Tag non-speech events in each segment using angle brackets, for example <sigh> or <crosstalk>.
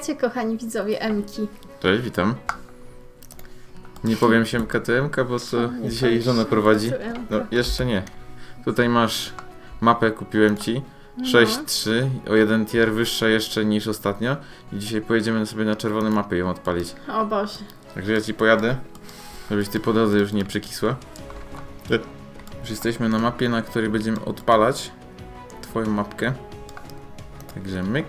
Witajcie kochani widzowie Emki. Cześć, witam. Nie powiem się KTMK, bo co Nie dzisiaj żona prowadzi. No, jeszcze nie. Tutaj masz mapę, kupiłem ci. No. 6-3, o jeden tier wyższa jeszcze niż ostatnio. I dzisiaj pojedziemy sobie na czerwone mapy ją odpalić. O Boże. Także ja ci pojadę, żebyś ty po drodze już nie przekisła. Już jesteśmy na mapie, na której będziemy odpalać twoją mapkę. Także myk.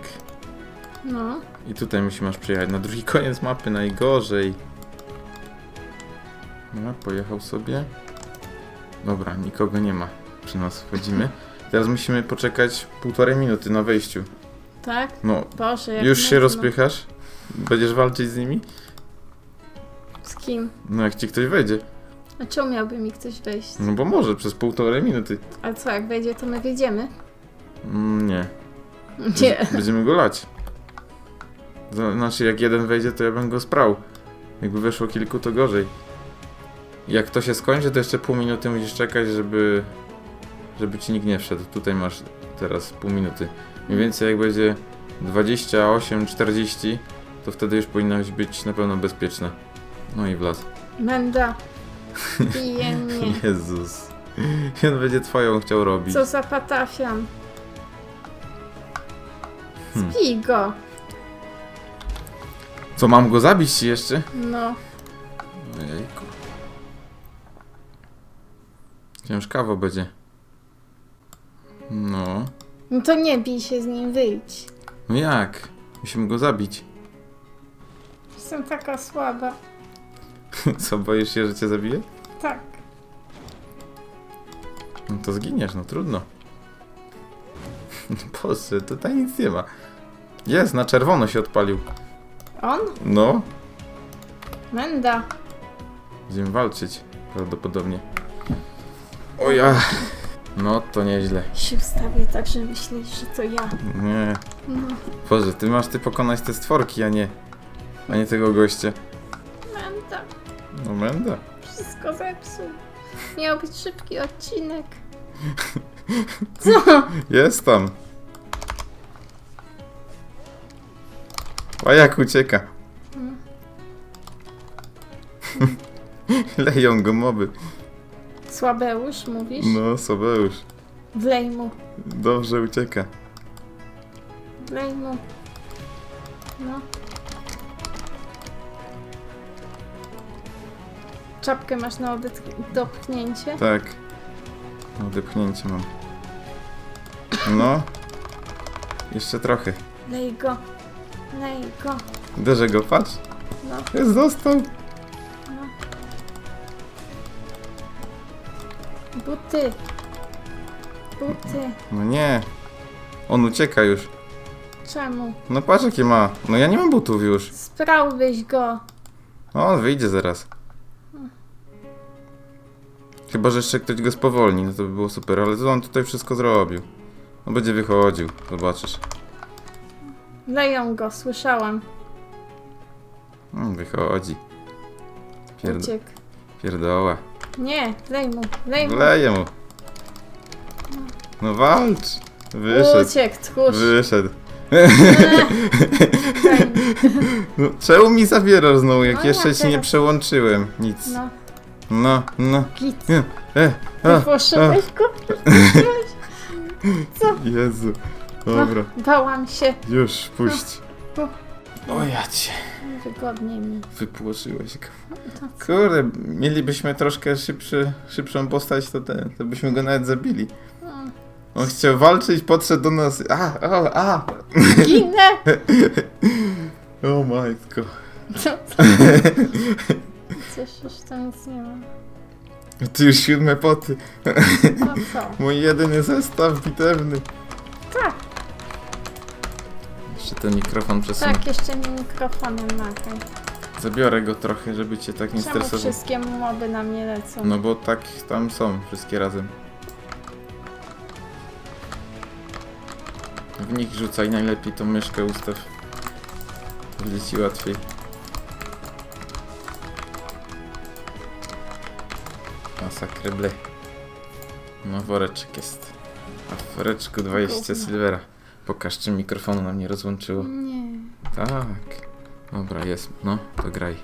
No. I tutaj musimy aż przyjechać na drugi <laughs> koniec mapy, najgorzej. No, pojechał sobie. Dobra, nikogo nie ma. Przy nas wchodzimy. Teraz musimy poczekać półtorej minuty na wejściu. Tak? No, Boże, jak już się mocno. rozpychasz? Będziesz walczyć z nimi? Z kim? No, jak ci ktoś wejdzie. A czemu miałby mi ktoś wejść? No bo może, przez półtorej minuty. A co, jak wejdzie, to my wyjdziemy? Mm, nie. Nie. Będziemy go lać. To Znaczy, jak jeden wejdzie, to ja bym go sprał. Jakby weszło kilku, to gorzej. Jak to się skończy, to jeszcze pół minuty musisz czekać, żeby, żeby ci nikt nie wszedł. Tutaj masz teraz pół minuty. Mniej więcej jak będzie 28-40, to wtedy już powinnaś być na pewno bezpieczna. No i. Menda. <laughs> Bije mnie. Jezus. I on będzie twoją chciał robić. Co za patafian. Hmm. Zbij go. Co, mam go zabić ci jeszcze? No. Ojejku. Ciężkawo będzie. No. No to nie bij się z nim, wyjdź. No jak? Musimy go zabić. Jestem taka słaba. <laughs> Co, boisz się, że cię zabije? Tak. No to zginiesz, no trudno. <laughs> Boże, tutaj nic nie ma. Jest, na czerwono się odpalił. On? No, Menda. będziemy walczyć. Prawdopodobnie. O ja. No to nieźle. Się ustawię tak, że myślisz, że to ja. Nie. No. Boże, ty masz ty pokonać te stworki, a nie. A nie tego gościa. Menda. No będę. Wszystko zepsuł. Miał być szybki odcinek. <laughs> Co? Jest tam. A jak ucieka? <laughs> Leją go moby. Słabeusz, mówisz? No, Sobeusz. Wlej mu. Dobrze ucieka. Wlej mu. No. Czapkę masz na odetk- dopchnięcie? Tak. Odepchnięcie mam. No. Jeszcze trochę. Lej go. Lej go. Uderzę go, patrz. No, Jest, został. no. Buty. Buty. No nie. On ucieka już. Czemu? No patrz jakie ma. No ja nie mam butów już. Sprałbyś go. O, on wyjdzie zaraz. Chyba, że jeszcze ktoś go spowolni, no to by było super, ale on tutaj wszystko zrobił. On będzie wychodził, zobaczysz. Leją go, słyszałam. On wychodzi. Pierd Uciekł. pierdoła. Nie, lej mu, lej mu. Leję mu. No walcz. Wyszedł. Uciekł, tchórz. Wyszedł. <laughs> No, czemu mi zabierasz znowu, jak No, jeszcze ja ci nie teraz- przełączyłem? Nic. No, No, no. git. Nie. E, a, Wyfłoszyłeś go? <laughs> <laughs> Jezu. Dobra, Bałam się. już, puść. No. O ja cię. Wygodnie mi. Wypłoszyłeś go. To Kurde, mielibyśmy troszkę szybszy, szybszą postać, to, ten, to byśmy go nawet zabili. Mm. On chciał walczyć, podszedł do nas. A, a, a! Ginę! <laughs> O majtko. Co? co? Coś już tam nic nie ma. Ty już siódme poty. No co? Mój jedyny zestaw bitewny. Tak, Jeszcze ten mikrofon przesunę. tak, jeszcze mi mikrofonem nagraj. Zabiorę go trochę, żeby cię tak nie Czemu stresował. wszystkie moby na mnie lecą? No bo tak tam są, wszystkie razem. W nich rzucaj najlepiej tą myszkę ustaw. Będzie ci łatwiej. Masakre ble. No woreczek jest. A w woreczku 20 Gówno. silvera. Pokaż czy mikrofonu nam nie rozłączyło. Nie. Tak. Dobra, jest. No, to graj.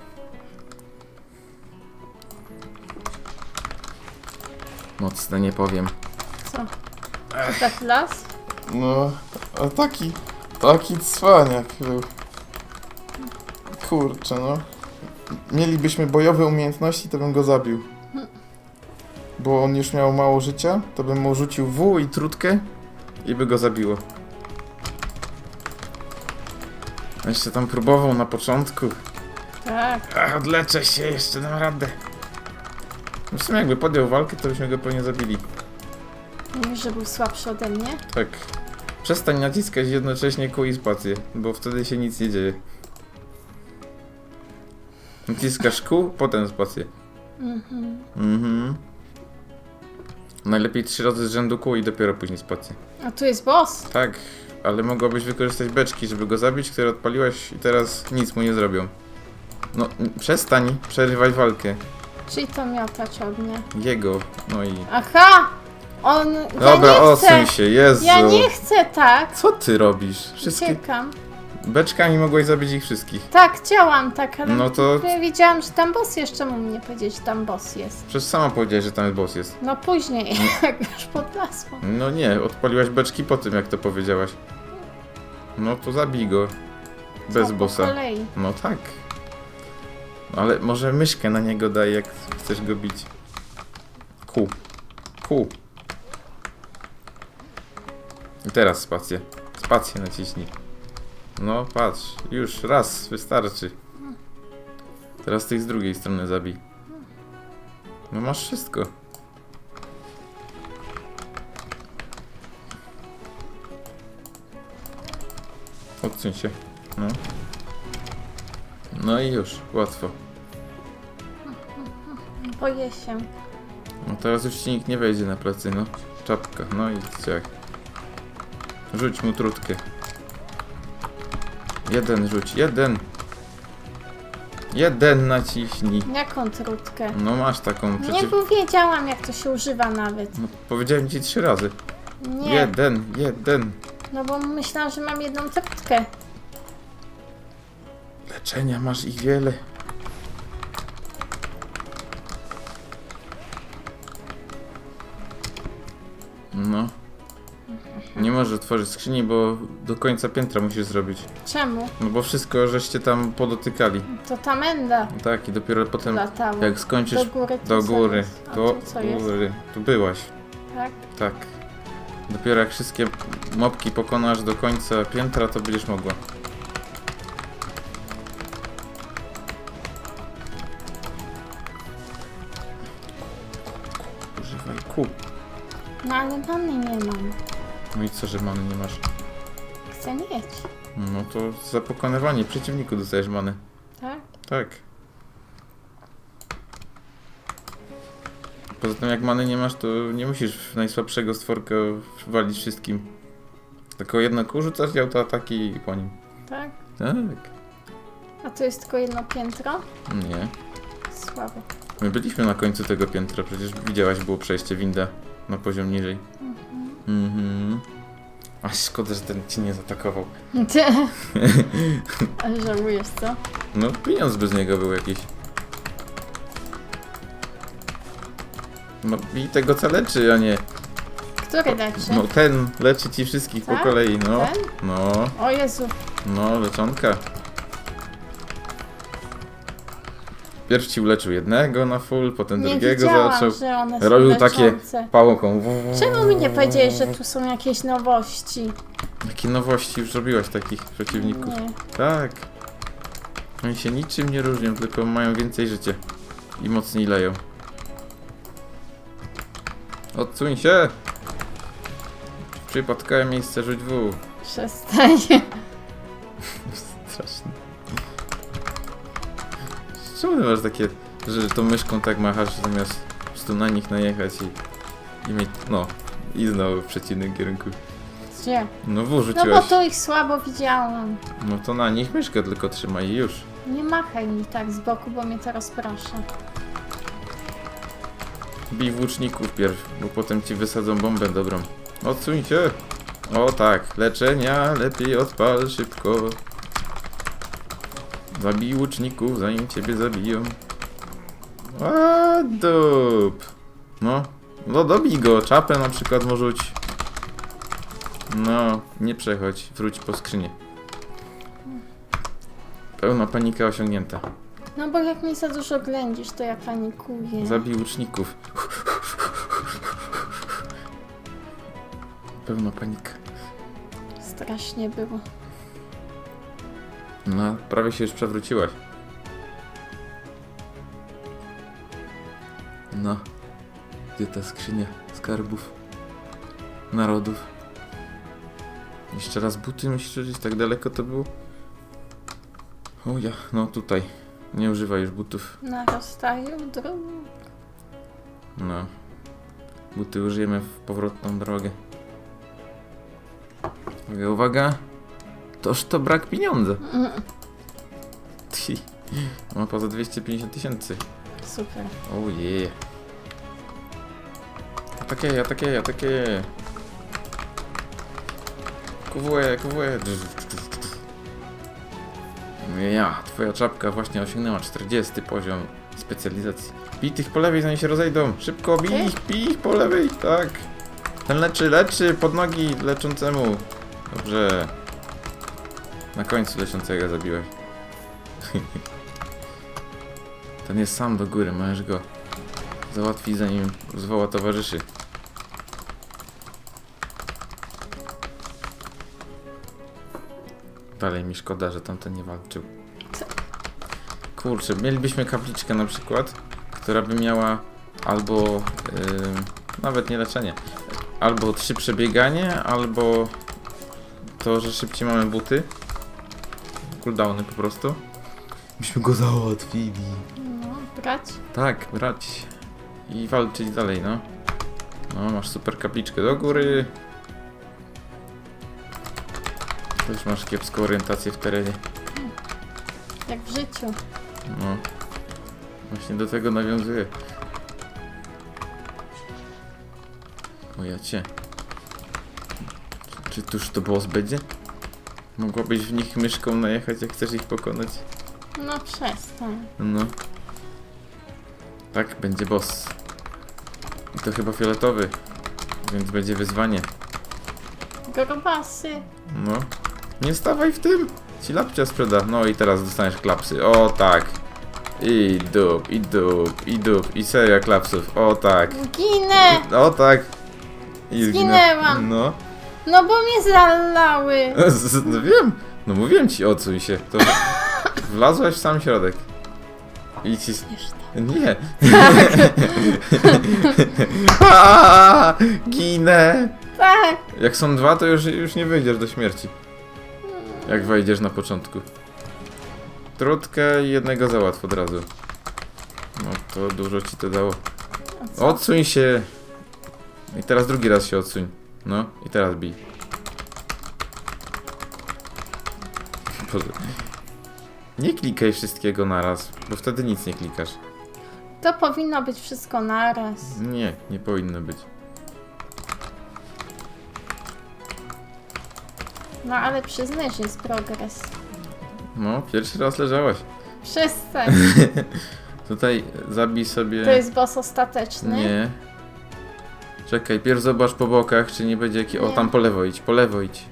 Mocne, nie powiem. Co? To tak las? No, a taki, taki cwaniak był. Kurczę, no. Mielibyśmy bojowe umiejętności, to bym go zabił. Bo on już miał mało życia, to bym mu rzucił W i trutkę i by go zabiło. Jeszcze tam próbował na początku. Tak. Ach, odleczę się, jeszcze dam radę. W sumie jakby podjął walkę, to byśmy go pewnie zabili. Mówisz, że był słabszy ode mnie? Tak. Przestań naciskać jednocześnie kół i spację, bo wtedy się nic nie dzieje. Naciskasz kół, potem spację. Mhm. Mhm. Najlepiej trzy razy z rzędu kół i dopiero później spację. A tu jest boss. Tak, ale mogłabyś wykorzystać beczki, żeby go zabić, które odpaliłaś i teraz nic mu nie zrobią. No, przestań przerywać walkę. Czyli to miotacz ognia. Jego, no i... Aha! On. Dobra, ja nie chcę. odsuń się, Jezu. Ja nie chcę tak. Co ty robisz? Wszystkie... Uciekam. Beczkami mogłeś zabić ich wszystkich. Tak, chciałam tak, ale No to- ja wiedziałam, że tam boss jeszcze mu nie powiedzieć, że tam boss jest. Przecież sama powiedziałeś, że tam jest boss jest. No później, <laughs> jak już podlasło. No nie, odpaliłaś beczki po tym, jak to powiedziałaś. No to zabij go. Bez Co, Po bossa. kolei. No tak. Ale może myszkę na niego daj, jak chcesz go bić. Ku. Ku. I teraz spację. Spację naciśnij. No patrz, już raz, wystarczy. Teraz tych z drugiej strony zabij. No masz wszystko. Odsuń się. No. No i już, łatwo. Boję się. No teraz już ci nikt nie wejdzie na plecy, no. Czapka, no i ciach. Rzuć mu trutkę. Jeden rzuć, jeden. Jeden naciśnij. Jaką trutkę? No masz taką Nie przecież. powiedziałam, jak to się używa nawet. No, powiedziałem ci trzy razy. Nie, Jeden, jeden. no bo myślałam, że mam jedną trutkę. Leczenia masz ich wiele. Otworzyć skrzyni, bo do końca piętra musisz zrobić. Czemu? No bo wszystko żeście tam podotykali. To ta menda Tak, i dopiero potem latało. jak skończysz Do góry to do co góry, jest? A do tu co jest? góry. Tu byłaś, Tak? tak. Dopiero jak wszystkie mopki pokonasz do końca piętra, to będziesz mogła. Używaj. No ale many nie mam. No i co, że many nie masz? Chcę mieć. No to za pokonywanie przeciwniku dostajesz many. Tak? Tak. Poza tym jak many nie masz, to nie musisz w najsłabszego stworka walić wszystkim. Tylko jedno kół rzucasz i autoataki i po nim. Tak? Tak. A to jest tylko jedno piętro? Nie. Słabo. My byliśmy na końcu tego piętra, przecież widziałaś, było przejście winda na poziom niżej. Mhm. A szkoda, że ten cię nie zaatakował. Ty. <laughs> Ale żałujesz, co? No, pieniądz bez niego był jakiś. No i tego co leczy, a nie. Który leczy? No ten leczy ci wszystkich Tak? po kolei, no. Ten? No, O Jezu. no, leczonka. Pierw ci uleczył jednego na full, potem Nie drugiego wiedziałam, zaczął. że one są Robił takie leczące. pałką. Czemu mi nie powiedziałeś, że tu są jakieś nowości? Jakie nowości już robiłaś takich przeciwników? Nie. Tak. Oni się niczym nie różnią, tylko mają więcej życia. I mocniej leją. Odsuń się! Przypadkowe miejsce rzuć w. Przestań. <laughs> Czemu ty masz takie, że tą myszką tak machasz, zamiast prostu na nich najechać i, i mieć, no, i znowu w przeciwnym kierunku. Gdzie? No w No bo rzuciłaś. tu ich słabo widziałam. No to na nich myszkę tylko trzymaj i już. Nie machaj mi tak z boku, bo mnie to rozprasza. Bij włóczników pierw, bo potem ci wysadzą bombę dobrą. Odsuń się! O tak, leczenia lepiej odpal szybko. Zabij łuczników, zanim ciebie zabiją. A dup. No. No dobij go, czapę na przykład mu rzuć. No, nie przechodź, wróć po skrzynię. Pełna panika osiągnięta. No bo jak mi za dużo ględzisz, to ja panikuję. Zabij łuczników. Pełna panika. Strasznie było. No, prawie się już przewróciłaś. No. Gdzie ta skrzynia skarbów? Narodów? Jeszcze raz buty myślisz, że tak daleko to było? O ja, no tutaj. Nie używaj już butów. Narastają dróg. No. Buty użyjemy w powrotną drogę. Uwaga, uwaga. Toż to brak pieniądza. Tchi. Ma poza 250 tysięcy. super. Oh yeah. Atakie, atakie, atakie. Kuwuję, kuwuję. Ja, twoja czapka właśnie osiągnęła 40 poziom specjalizacji. Bij tych po lewej, zanim się rozejdą. Szybko, bij ich, bij ich po lewej, tak. Ten leczy, leczy, pod nogi leczącemu. Dobrze. Na końcu leczącego zabiłeś. Ten jest sam do góry, możesz go załatwić zanim zwoła towarzyszy. Dalej mi szkoda, że tamten nie walczył. Kurczę, mielibyśmy kapliczkę na przykład, która by miała albo ym, nawet nie leczenie, albo szybsze bieganie, albo to, że szybciej mamy buty. Cooldowny po prostu. Byśmy go załatwili. No, brać? Tak, brać i walczyć dalej, no. No, masz super kapliczkę do góry. Też masz kiepską orientację w terenie. Jak w życiu. No. Właśnie do tego nawiązuję. O ja cię. Czy, czy tuż to boss będzie? Mogłabyś w nich myszką najechać, jak chcesz ich pokonać? No przestań. No. Tak, będzie boss. I to chyba fioletowy. Więc będzie wyzwanie. Grubasy. No. Nie stawaj w tym! Ci lapcia sprzeda. No i teraz dostaniesz klapsy. O tak. I dup, i dup, i dup, i seria klapsów. O tak. Ginę! O tak. I zginę. Zginęłam. No. No bo mnie zalały. Z- No wiem. No mówiłem ci, odsuń się. To wlazłaś w sam środek. I ci... Tak. Nie. <laughs> <laughs> Ginę. Tak. Jak są dwa, to już, już nie wyjdziesz do śmierci. Jak wejdziesz na początku. Trutkę i jednego załatw od razu. No to dużo ci to dało. A co? Odsuń się. I teraz drugi raz się odsuń. No i teraz bij. Boże. Nie klikaj wszystkiego naraz, bo wtedy nic nie klikasz. To powinno być wszystko naraz. Nie, nie powinno być. No ale przyznaj, że jest progres. No, pierwszy raz leżałaś. Przestań. <laughs> Tutaj zabij sobie. To jest boss ostateczny. Nie. Czekaj, pierw zobacz po bokach, czy nie będzie jakiś. O, tam po lewo idź, po lewo idź.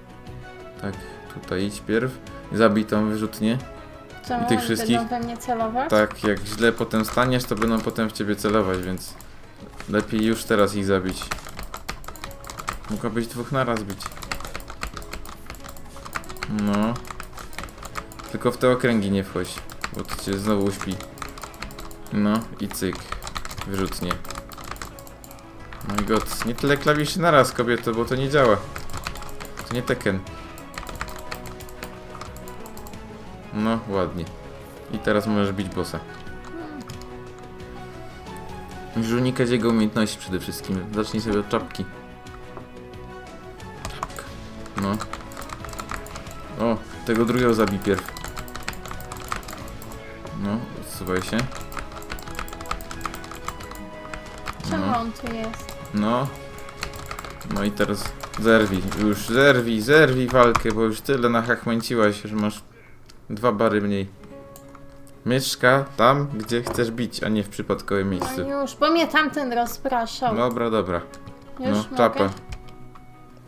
Tak, tutaj idź pierw. Zabij tą wyrzutnię. Czemu I tych wszystkich? będą we mnie celować? Tak, jak źle potem staniesz, to będą potem w ciebie celować, więc lepiej już teraz ich zabić. Mogłabyś dwóch naraz bić. No. Tylko w te okręgi nie wchodź, bo to cię znowu uśpi. No i cyk. Wyrzutnie. No i god, nie tyle klawiszy naraz, kobieto, bo to nie działa. To nie Tekken. No, ładnie. I teraz możesz bić bossa. Musisz unikać jego umiejętności przede wszystkim. Zacznij sobie od czapki. Czapka. No. O, tego drugiego zabij pierw. No, odsuwaj się. Czemu No. on tu jest? No. No i teraz zerwij. Już zerwij, zerwij walkę, bo już tyle nachachmęciłaś, że masz dwa bary mniej. Mieszka tam, gdzie chcesz bić, a nie w przypadkowym miejscu. No już, bo mnie tamten rozpraszał. Dobra, dobra. już No, mogę? czapa.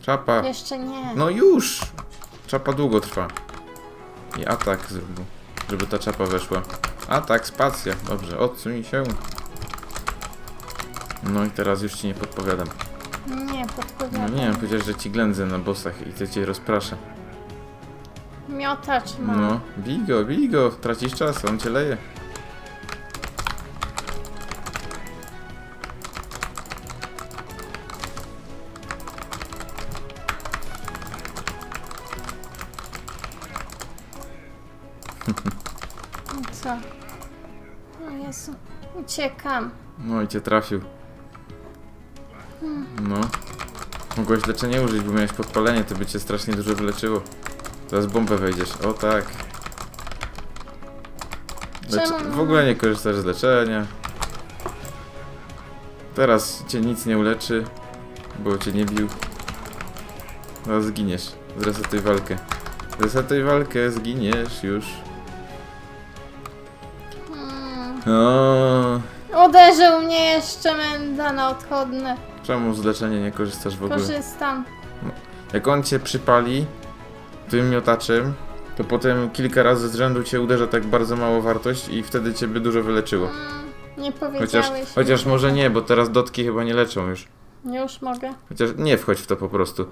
Czapa. Jeszcze nie. No już! Czapa długo trwa. I atak zrób, żeby ta czapa weszła. Atak, spacja. Dobrze, odsuń się. No i teraz już ci nie podpowiadam. Nie, No podpowiadam. nie wiem, powiedziałeś, że ci ględzę na bossach i to cię rozprasza. Miotacz ma. No, bij go, bij go, tracisz czas, on cię leje. Co? O Jezu. Uciekam. No i cię trafił. No. Mogłeś leczenie użyć, bo miałeś podpalenie, to by cię strasznie dużo wyleczyło. Teraz bombę wejdziesz. O tak. Lecze... W ogóle nie korzystasz z leczenia. Teraz cię nic nie uleczy, bo cię nie bił. Teraz zginiesz. Zresetuj walkę. Zresetuj walkę, zginiesz już. Hmm. O, Uderzył mnie jeszcze menda na odchodne. Czemu z leczenia nie korzystasz w ogóle? Korzystam. Jak on cię przypali tym miotaczem, to potem kilka razy z rzędu cię uderza tak bardzo mało wartość i wtedy cię by dużo wyleczyło. Mm, nie Chociaż, powiedziałeś. chociaż mi. może nie, bo teraz dotki chyba nie leczą już. Już mogę. Chociaż nie wchodź w to po prostu.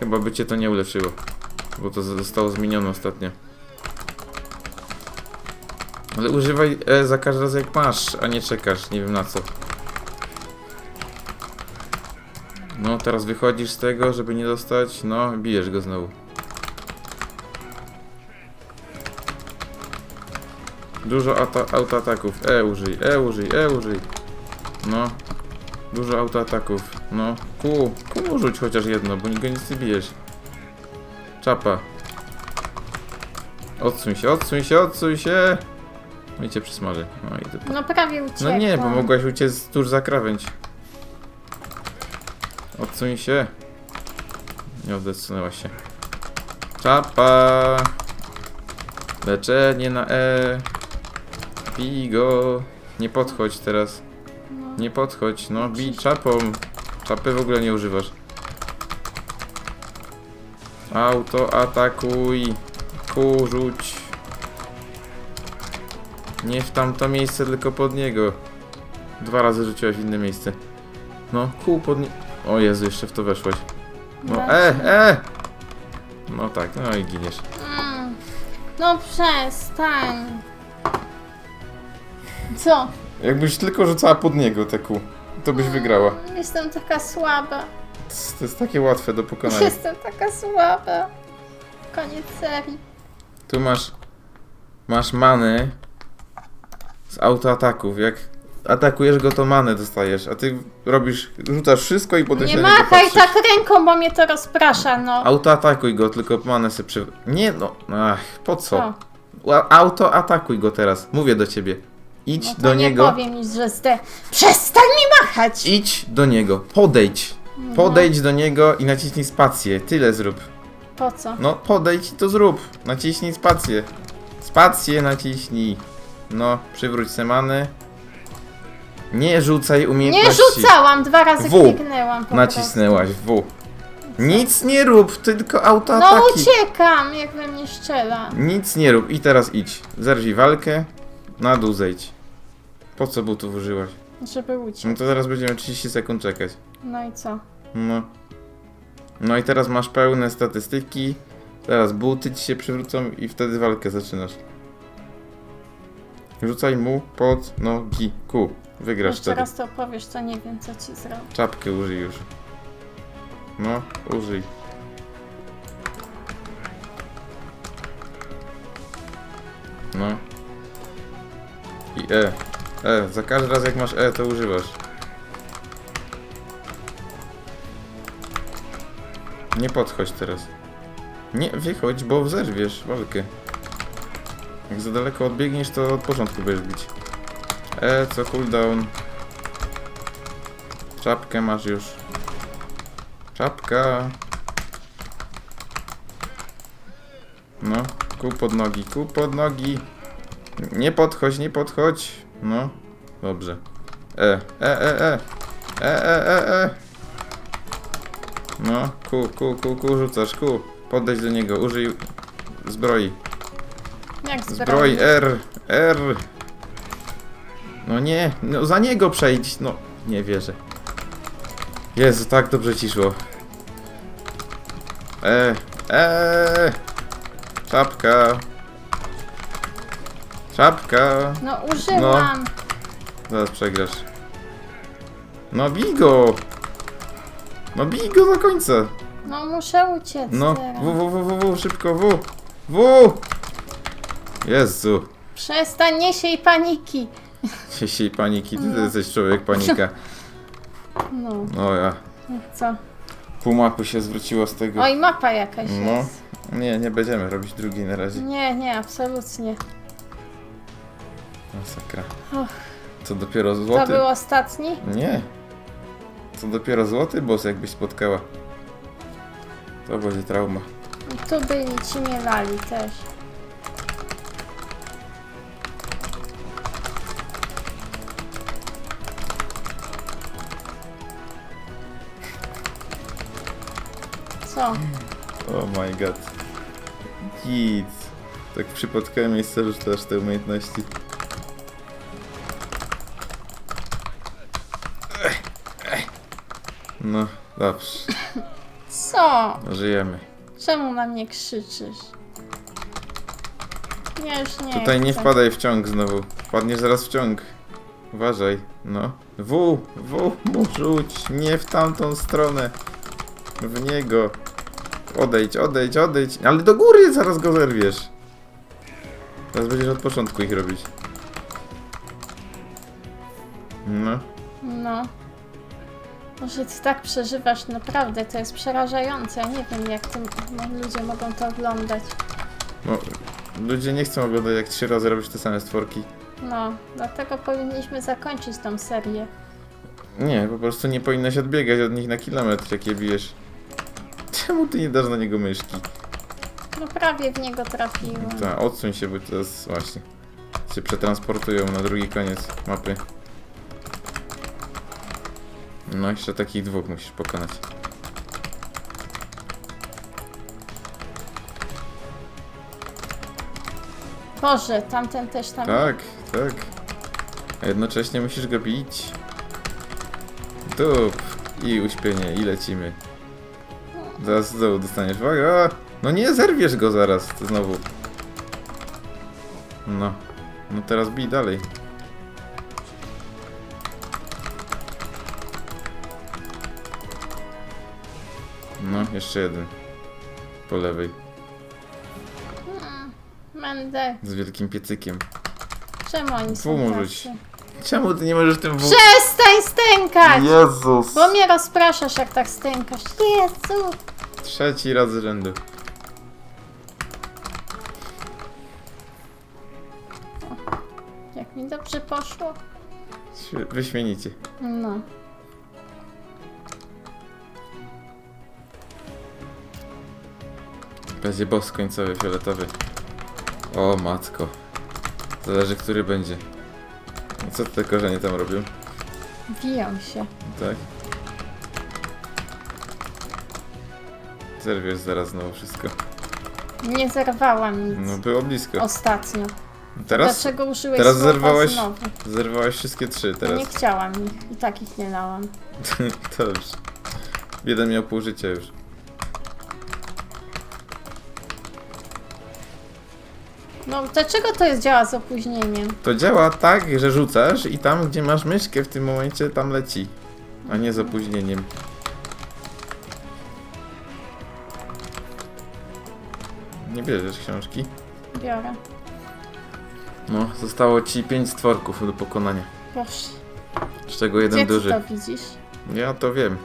Chyba by cię to nie uleczyło. Bo to zostało zmienione ostatnio. Ale używaj E za każdy raz jak masz, a nie czekasz, nie wiem na co. No, teraz wychodzisz z tego, żeby nie dostać. No, bijesz go znowu. Dużo ata- autoataków. E użyj, E użyj, E użyj. No. Dużo autoataków. No. Ku, ku rzuć chociaż jedno, bo go nic nie bijesz. Czapa. Odsuń się, odsuń się, odsuń się! No i cię przysmaży. No i ty... No prawie uciekłam. No nie, bo mogłaś uciec tuż za krawędź. Odsuń się. Nie odsunęłaś się. Czapa. Leczenie na E. Bij go. Nie podchodź teraz. No. Nie podchodź, no bij czapą. Czapy w ogóle nie używasz. Auto atakuj. Ku rzuć. Nie w tamto miejsce, tylko pod niego. Dwa razy rzuciłaś w inne miejsce. No, kół pod nie... O Jezu, jeszcze w to weszłaś. No, e, e! No tak, no i giniesz. Mm. No przestań. Co? Jakbyś tylko rzucała pod niego te kół, to byś wygrała. Jestem taka słaba. To jest takie łatwe do pokonania. <laughs> Jestem taka słaba. Koniec serii. Tu masz... Masz many z autoataków. Jak atakujesz go, to manę dostajesz, a ty robisz... Rzucasz wszystko i potem Nie się na niego machaj patrzysz. tak ręką, bo mnie to rozprasza, no. Autoatakuj go, tylko manę sobie przy... Nie no, ach, po co? O, Ła- Autoatakuj go teraz, mówię do ciebie. Idź no to do nie niego, powiem nic, że zde... Przestań mi machać! idź do niego, podejdź. No, Podejdź do niego i naciśnij spację, tyle zrób. Po co? No, podejdź i to zrób. Naciśnij spację. Spację naciśnij. No, przywróć semany. Nie rzucaj Nie umiejętności. rzucałam, dwa razy W. kliknęłam po Nacisnęłaś W. Nic nie rób, tylko prostu. No autoataki. uciekam, jak we mnie strzela. Nic nie rób i teraz idź. Zerwij walkę, na dół zejdź. Po co butów użyłaś? Żeby uciec. No to zaraz będziemy 30 sekund czekać. No i co? No. No i teraz masz pełne statystyki. Teraz buty ci się przywrócą i wtedy walkę zaczynasz. Rzucaj mu pod nogi. Ku. Wygrasz Jeszcze wtedy. raz to powiesz, to nie wiem, co ci zrobię. Czapkę użyj już. No, użyj. No. I E. E. Za każdy raz jak masz E, to używasz. Nie podchodź teraz. Nie wychodź, bo zerwiesz walkę. Jak za daleko odbiegniesz, to od początku będziesz bić. E, co cooldown. Czapkę masz już. Czapka. No. Kół pod nogi, kół pod nogi. Nie podchodź, nie podchodź. No, dobrze. E, e, e, e. E, e, e, e. No, kół, kół, kół, kół rzucasz, kół. Podejdź do niego, użyj zbroi. Jak Zbroj? R, R. No nie, no za niego przejdź, no. Nie wierzę. Jezu, tak dobrze ci szło. E, e. Czapka. Czapka. No użyłam. Zaraz przegrasz. No bij go! No bij go do końca! No muszę uciec No, teraz. w, w, w, w, w, szybko, w! W! Jezu! Przestań, nie siej paniki. Siej paniki, ty, ty No. jesteś człowiek panika. No, O ja. co? Pół mapy się zwróciło z tego. Oj, mapa jakaś No. jest. Nie, nie będziemy robić drugiej na razie. Nie, nie, absolutnie. Masakra. Och. Co dopiero To złoty? był ostatni? Nie. Co dopiero złoty boss jakbyś spotkała. To będzie trauma. I tu byli ci mielali też. Co? Oh my god. Git. Tak przypadkowe miejsce rzucasz te umiejętności. No, dobrze. Co? Żyjemy. Czemu na mnie krzyczysz? Ja już nie Tutaj nie chcę. wpadaj w ciąg znowu. Wpadniesz zaraz w ciąg. Uważaj. No. W, W, rzuć. Nie w tamtą stronę. W niego. Odejdź, odejdź, odejdź. Ale do góry zaraz go zerwiesz. Teraz będziesz od początku ich robić. No. No. Może ty tak przeżywasz, naprawdę, to jest przerażające. Ja nie wiem, jak no, ludzie mogą to oglądać. no. Ludzie nie chcą oglądać jak trzy razy robisz te same stworki. No, dlatego powinniśmy zakończyć tą serię. Nie, po prostu nie powinnaś odbiegać od nich na kilometr, jak je bijesz. Czemu ty nie dasz na niego myszki? No prawie w niego trafiłem. Tak, odsuń się, bo teraz właśnie się przetransportują na drugi koniec mapy. No, jeszcze takich dwóch musisz pokonać. Boże, tamten też tam... Tak, tak. A jednocześnie musisz go bić. Dup. I uśpienie, i lecimy. Zaraz znowu dostaniesz. Uwaga! No nie, zerwiesz go zaraz, to znowu. No. No teraz bij dalej. No, jeszcze jeden. Po lewej. Będę. Z wielkim piecykiem. Czemu oni są Pomóż. tacy? Czemu ty nie możesz tym w... Przestań stękać! Jezus! Bo mnie rozpraszasz, jak tak stękasz. Jezu! Trzeci raz z rzędu. Jak mi dobrze poszło. Wyśmienicie. No. Będzie boss końcowy, fioletowy. O matko. Zależy, który będzie. I co te korzenie tam robią? Biją się. Tak? Zerwiesz zaraz znowu wszystko. Nie zerwałam nic. No było blisko. Ostatnio. Teraz Dlaczego użyłeś teraz słowa zerwałeś- znowu? zerwałaś wszystkie trzy No nie teraz. chciałam ich. I tak ich nie dałam. <laughs> Dobrze. Jeden miał pół życia już. No dlaczego to jest działa z opóźnieniem? To działa tak, że rzucasz i tam, gdzie masz myszkę w tym momencie, tam leci. A nie z opóźnieniem. Bierzesz książki? Biorę. No, zostało ci pięć stworków do pokonania. Boże. Z czego jeden Gdzie ty duży. to widzisz? Ja to wiem.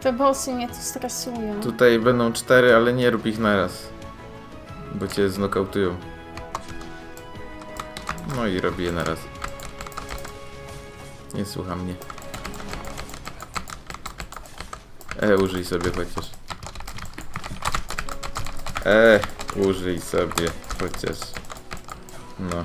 Te bossy mnie tu stresują. Tutaj będą cztery, ale nie rób ich naraz. Bo cię znokautują. No i robię je naraz. Nie słucha mnie. E, użyj sobie chociaż. E, użyj sobie chociaż. No.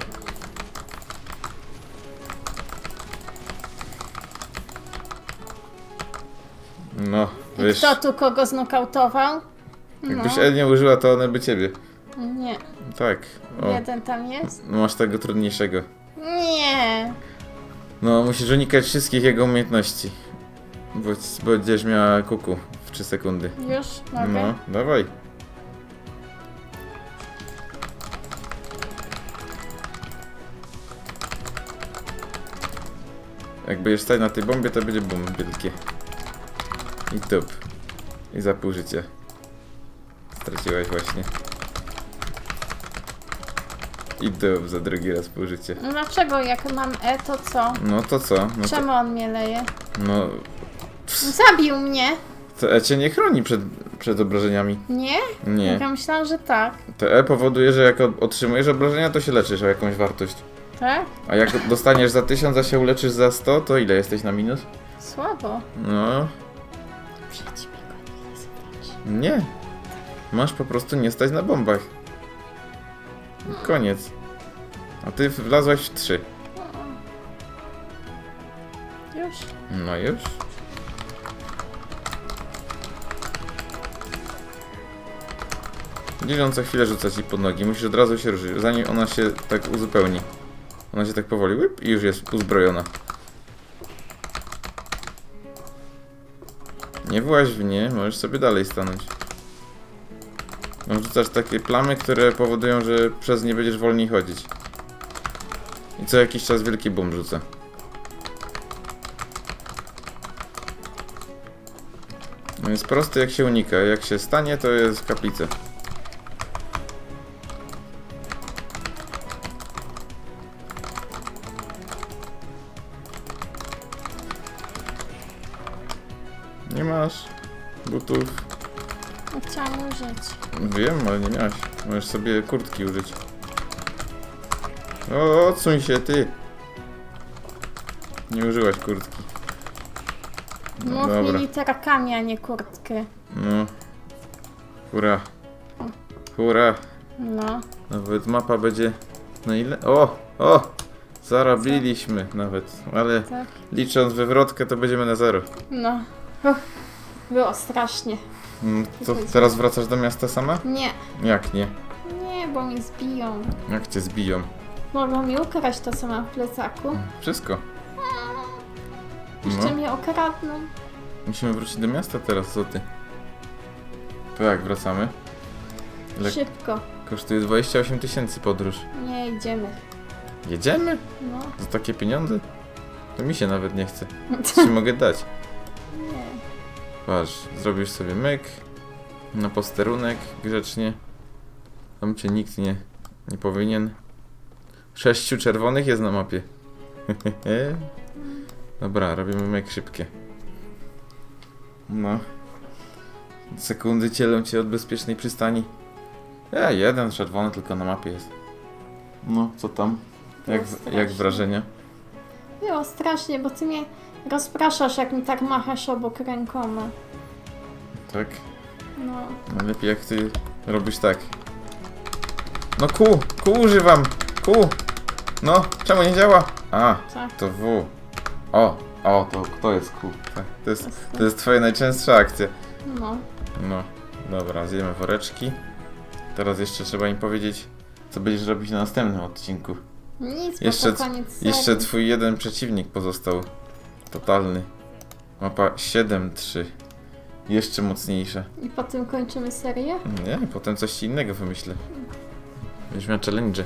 No, I wiesz, kto tu kogo znokautował? jakbyś No. Nie użyła, to one by ciebie. Nie, Tak. O, jeden tam jest? no masz tego trudniejszego. Nie. No, musisz unikać wszystkich jego umiejętności. Bo bo będziesz miała kuku w 3 sekundy. Już mogę? No, dawaj. Jak będziesz stać na tej bombie, to będzie bum wielkie. I tup. I za pół życia. Straciłaś właśnie. I tup, za drugi raz pół życia. No Dlaczego jak mam E, to co? No to co? No to, Czemu on mnie leje? no, Zabił mnie! to E cię nie chroni przed, przed obrażeniami. Nie? Nie. Ja myślałam, że tak. To E powoduje, że jak otrzymujesz obrażenia, to się leczysz o jakąś wartość. Tak? A jak dostaniesz za 1000, a się uleczysz za 100, to ile jesteś na minus? Słabo. No, mi go nie nie. Masz po prostu nie stać na bombach. Koniec. A ty wlazłaś w 3. Już? No już. Gdzieś on co chwilę rzuca ci pod nogi, musisz od razu się ruszyć, zanim ona się tak uzupełni. Ona się tak powoli łyp i już jest uzbrojona. Nie właź w nie, możesz sobie dalej stanąć. No, rzucasz takie plamy, które powodują, że przez nie będziesz wolniej chodzić. I co jakiś czas wielki boom rzuca. No jest prosty jak się unika, jak się stanie to jest kaplica. Sobie kurtki użyć. O, odsuń się ty! Nie użyłaś kurtki. No, Mów mi literakami, a nie kurtkę. No. Hurra. Hurra. No. Nawet mapa będzie na ile? O! O! Zarobiliśmy nawet, ale Tak. licząc wywrotkę to będziemy na zero. No. Uff, było strasznie. Mm, To teraz wracasz do miasta sama? Nie. Jak nie? Bo zbiją. Jak cię zbiją? Mogą mi ukraść to, co mam w plecaku. Wszystko. Jeszcze No. mnie okradną. Musimy wrócić do miasta teraz, co ty? To jak wracamy? Ile Szybko. kosztuje 28 tysięcy podróż? Nie idziemy. Jedziemy? No. Za takie pieniądze? To mi się nawet nie chce. <laughs> Co ci mogę dać? Nie. Patrz, zrobisz sobie myk na posterunek grzecznie. Tam cię nikt nie, nie powinien. Sześciu czerwonych jest na mapie. <laughs> Dobra, robimy myk szybkie. No. Sekundy cielą cię od bezpiecznej przystani. E, jeden czerwony tylko na mapie jest. No, co tam? Jak, Było jak strasznie. wrażenia? Było strasznie, bo ty mnie rozpraszasz, jak mi tak machasz obok rękoma. Tak? No. No lepiej jak ty robisz tak. No Q! Q używam! Q! No, czemu nie działa? A, Tak. to W. O, o, to to jest Q. Tak, to jest, to jest twoja najczęstsza akcja. No. No, dobra, zjemy woreczki. Teraz jeszcze trzeba im powiedzieć, co będziesz robić na następnym odcinku. Nic, Jeszcze bo to koniec serii. Jeszcze twój jeden przeciwnik pozostał. Totalny. Mapa 7-3. Jeszcze mocniejsza. I potem kończymy serię? Nie, potem coś innego wymyślę. Będziesz miał challenge.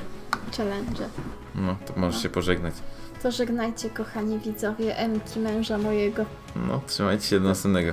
Challenge. No, to możesz się pożegnać. To żegnajcie, kochani widzowie, Emki, męża mojego. No, trzymajcie się do następnego.